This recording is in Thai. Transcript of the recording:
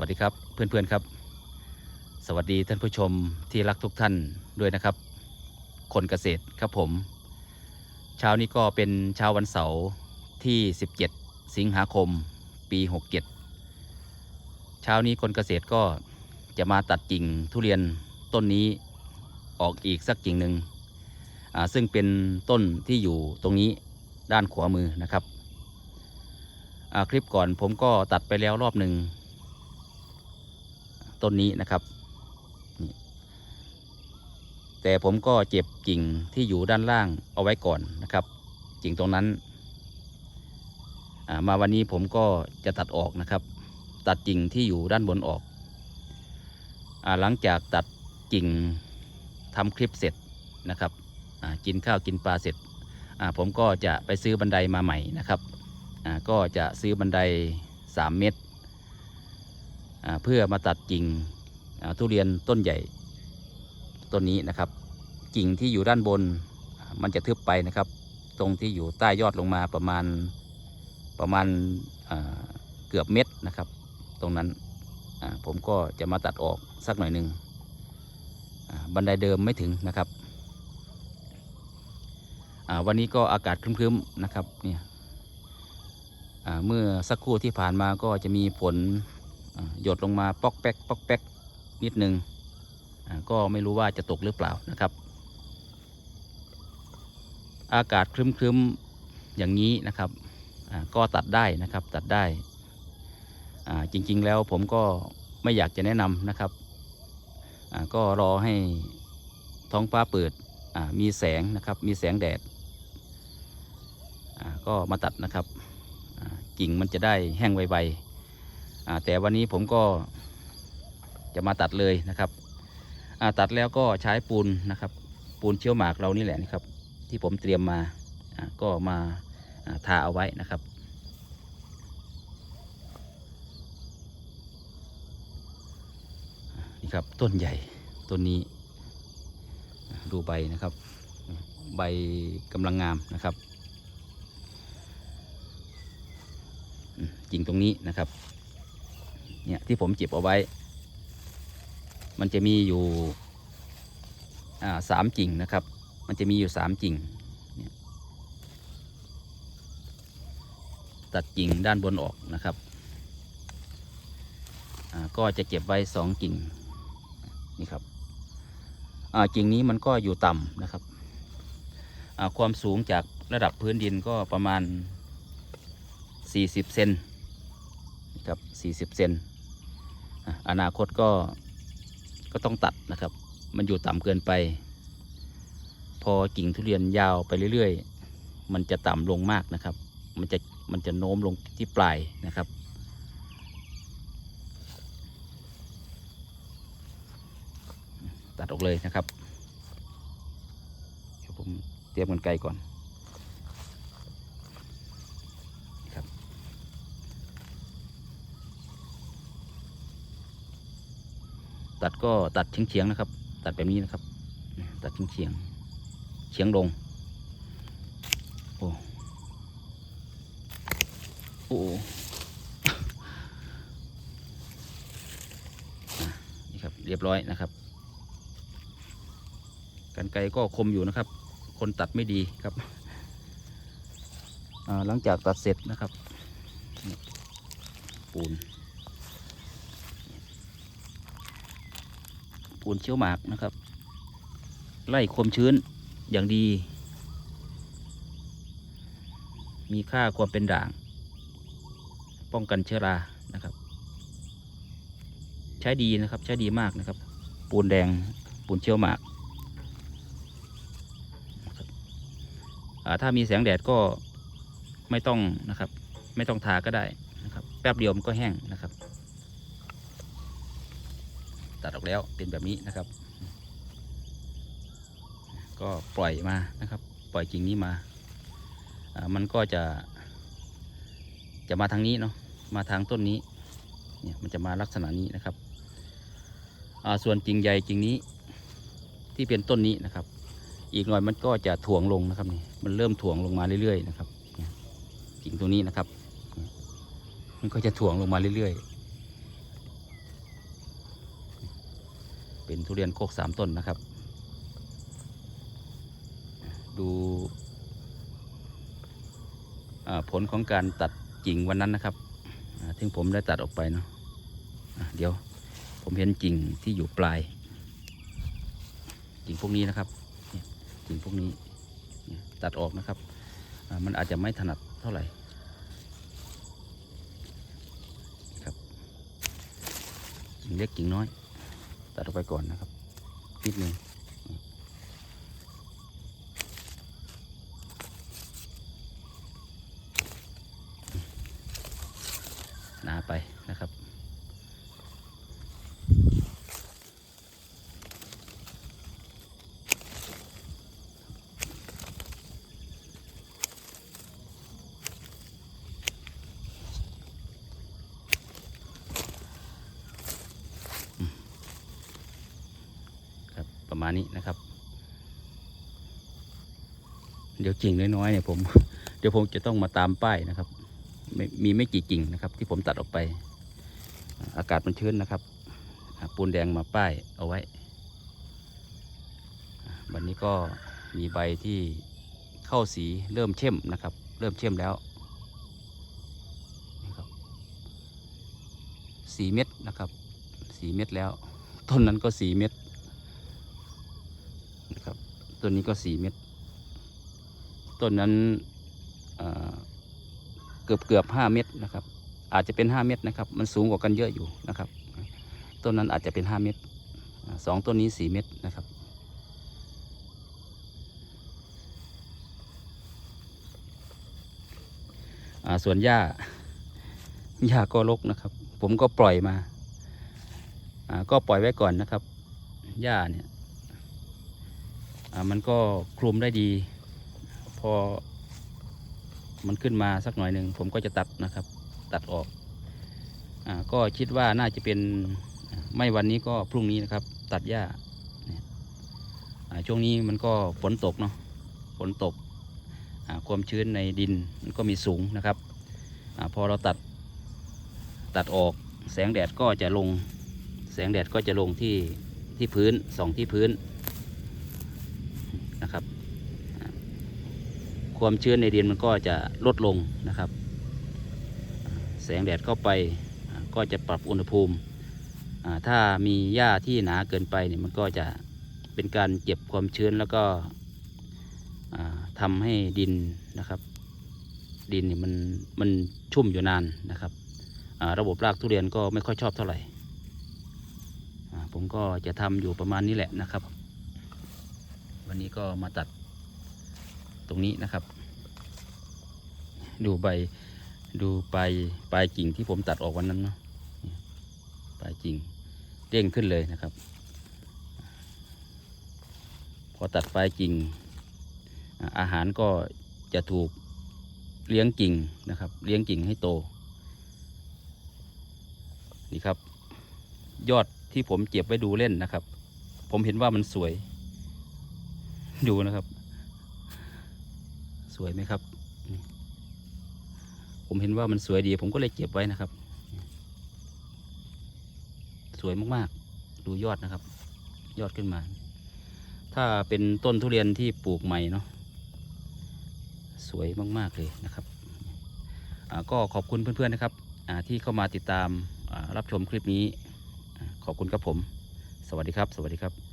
วัสดีครับเพื่อนๆครับ สวัสดีท่านผู้ชมที่รักทุกท่านด้วยนะครับ คนเกษตรครับผม เช้านี้ก็เป็นเช้าวันเสาร์ที่ 17 สิงหาคม ปี 67 เช้านี้คนเกษตรก็จะมาตัดกิ่งทุเรียนต้นนี้ออกอีกสักกิ่งหนึ่งซึ่งเป็นต้นที่อยู่ตรงนี้ด้านขวามือนะครับคลิปก่อนผมก็ตัดไปแล้วรอบหนึ่ง ต้นนี้นะครับนี่แต่ผมก็เจ็บกิ่งที่อยู่ด้านล่างเอาไว้ก่อนนะครับกิ่งตรงนั้นามาวันนี้ผมก็จะตัดออกนะครับ ตัดกิ่งที่อยู่ด้านบนออกอหลังจากตัดกิ่งทำคลิปเสร็จนะครับกินข้าวกินปลาเสร็จผมก็จะไปซื้อบันไดมาใหม่นะครับก็จะซื้อบันได 3 เมตร เพื่อมาตัดกิ่งทุเรียนต้นใหญ่ต้นนี้นะครับ กิ่งที่อยู่ด้านบนมันจะทึบไปนะครับ ตรงที่อยู่ใต้ยอดลงมาประมาณประมาณเกือบเม็ดนะครับ ตรงนั้นผมก็จะมาตัดออกสักหน่อยหนึ่งบันไดเดิมไม่ถึงนะครับวันนี้ก็อากาศครึ้มๆนะครับเนี่ยเมื่อสักครู่ที่ผ่านมาก็จะมีฝน หยดลงมาปอกแป๊กปอกแป๊กนิดนึงอ่าก็ไม่รู้ว่าจะตกหรือเปล่านะครับ อากาศครึ้มๆอย่างนี้นะครับก็ตัดได้นะครับตัดได้จริงๆแล้วผมก็ไม่อยากจะแนะนำนะครับก็รอให้ท้องฟ้าเปิดมีแสงนะครับมีแสงแดดก็มาตัดนะครับกิ่งมันจะได้แห้งไวๆ แต่วันนี้ผมก็จะมาตัดเลยนะครับตัดแล้วก็ใช้ปูนนะครับ ปูนเชี่ยวหมากเรานี่แหละนะครับ ที่ผมเตรียมมาก็มาทาเอาไว้นะครับนี่ครับต้นใหญ่ต้นนี้ดูใบนะครับ ใบกำลังงามนะครับอืมกิ่งตรงนี้นะครับ เนี่ยที่ผมเจ็บเอาไว้ มันจะมีอยู่สามกิ่งนะครับ มันจะมีอยู่สามกิ่งตัดกิ่งด้านบนออกนะครับก็จะเก็บไว้สองกิ่งนี่ครับกิ่งนี้มันก็อยู่ต่ำนะครับความสูงจากระดับพื้นดินก็ประมาณ 40 เซนครับ 40 เซน อนาคตก็ก็ต้องตัดนะครับ มันอยู่ต่ำเกินไป พอกิ่งทุเรียนยาวไปเรื่อยๆ มันจะต่ำลงมากนะครับ มันจะมันจะโน้มลงที่ปลายนะครับตัดออกเลยนะครับ เดี๋ยวผมเตรียมกันไกลก่อน ตัดก็ตัดเฉียงๆนะครับ ตัดแบบนี้นะครับ ตัดเฉียงๆเฉียงลงโอ้โอ้นี่ครับเรียบร้อยนะครับกันไกรก็คมอยู่นะครับ คนตัดไม่ดีครับหลังจากตัดเสร็จนะครับ ปูน ปูนเชี่ยวหมากนะครับ ไล่ความชื้นอย่างดี มีค่าความเป็นด่าง ป้องกันเชื้อรานะครับ ใช้ดีนะครับใช้ดีมากนะครับ ปูนแดงปูนเชี่ยวหมากถ้ามีแสงแดดก็ไม่ต้องนะครับ ไม่ต้องทาก็ได้นะครับ แป๊บเดียวมันก็แห้งนะครับ ตัดออกแล้วเป็นแบบนี้นะครับ ก็ปล่อยมานะครับ ปล่อยกิ่งนี้มาามันก็จะ จะมาทางนี้เนาะมาทางต้นนี้เนี่ยมันจะมาลักษณะนี้นะครับส่วนกิ่งใหญ่กิ่งนี้ที่เป็นต้นนี้นะครับ อีกหน่อยมันก็จะถ่วงลงนะครับนี่มันเริ่มถ่วงลงมาเรื่อยๆนะครับเนี่ยกิ่งตรงนี้นะครับ มันก็จะถ่วงลงมาเรื่อยๆ ทุเรียนโคกสามต้นนะครับ ดูผลของการตัดกิ่งวันนั้นนะครับอ่าที่ผมได้ตัดออกไปเนาะะเดี๋ยวผมเห็นกิ่งที่อยู่ปลายกิ่งพวกนี้นะครับกิ่งพวกนี้ตัดออกนะครับมันอาจจะไม่ถนัดเท่าไหร่ครับกิ่งเล็กกิ่งน้อย ตัดออกไปก่อนนะครับนิดนึงหนาไปนะครับ ครับประ มาณนี้นะครับ เดี๋ยวกิ่งน้อยๆเนี่ยผม เดี๋ยวผมจะต้องมาตามป้ายนะครับม,มีไม่กี่กิ่งนะครับ ที่ผมตัดออกไป อากาศมันชื้นนะครับปูนแดงมาป้ายเอาไว้ วันนี้ก็มีใบที่เข้าสีเริ่มเข้มนะครับ เริ่มเข้มแล้วนี่ครับสีเม็ดนะครับสีเม็ดแล้ว ต้นนั้นก็สีเม็ด ต้นนี้ก็สี่เม็ดต้นนั้นเกือบเกือบห้าเม็ดนะครับ อาจจะเป็นห้าเม็ดนะครับ มันสูงกว่ากันเยอะอยู่นะครับ ต้นนั้นอาจจะเป็นห้าเม็ดสองต้นนี้สี่เม็ดนะครับส่วนหญ้าหญ้าก็รกนะครับ ผมก็ปล่อยมา ก็ปล่อยไว้ก่อนนะครับหญ้าเนี่ย มันก็คลุมได้ดี พอมันขึ้นมาสักหน่อยหนึ่งผมก็จะตัดนะครับ ตัดออกอก็คิดว่าน่าจะเป็นไม่วันนี้ก็พรุ่งนี้นะครับ ตัดหญ้าช่วงนี้มันก็ฝนตกเนาะฝนตกความชื้นในดินมันก็มีสูงนะครับอพอเราตัดตัดออกแสงแดดก็จะลง แสงแดดก็จะลงที่ที่พื้นส่องที่พื้น นะครับอ่า ความชื้นในดินมันก็จะลดลงนะครับ แสงแดดเข้าไปก็จะปรับอุณหภูมิ ถ้ามีหญ้าที่หนาเกินไปเนี่ยมันก็จะเป็นการเก็บความชื้นแล้วก็อ่าทำให้ดินนะครับ ดินเนี่ยมันมันชุ่มอยู่นานนะครับ ระบบรากทุเรียนก็ไม่ค่อยชอบเท่าไหร่ผมก็จะทำอยู่ประมาณนี้แหละนะครับ วันนี้ก็มาตัด ตรงนี้นะครับ ดูใบดูปลายปลายกิ่งที่ผมตัดออกวันนั้นเนาะปลายกิ่งเด้งขึ้นเลยนะครับ พอตัดปลายกิ่ง อาหารก็จะถูกเลี้ยงกิ่งนะครับ เลี้ยงกิ่งให้โต นี่ครับ ยอดที่ผมเก็บไว้ดูเล่นนะครับ ผมเห็นว่ามันสวย ดูนะครับ สวยไหมครับ ผมเห็นว่ามันสวยดี ผมก็เลยเก็บไว้นะครับ สวยมากๆ ดูยอดนะครับ ยอดขึ้นมา ถ้าเป็นต้นทุเรียนที่ปลูกใหม่เนาะสวยมากๆเลยนะครับก็ขอบคุณเพื่อนๆนะครับที่เข้ามาติดตามรับชมคลิปนี้ ขอบคุณครับผม สวัสดีครับ สวัสดีครับ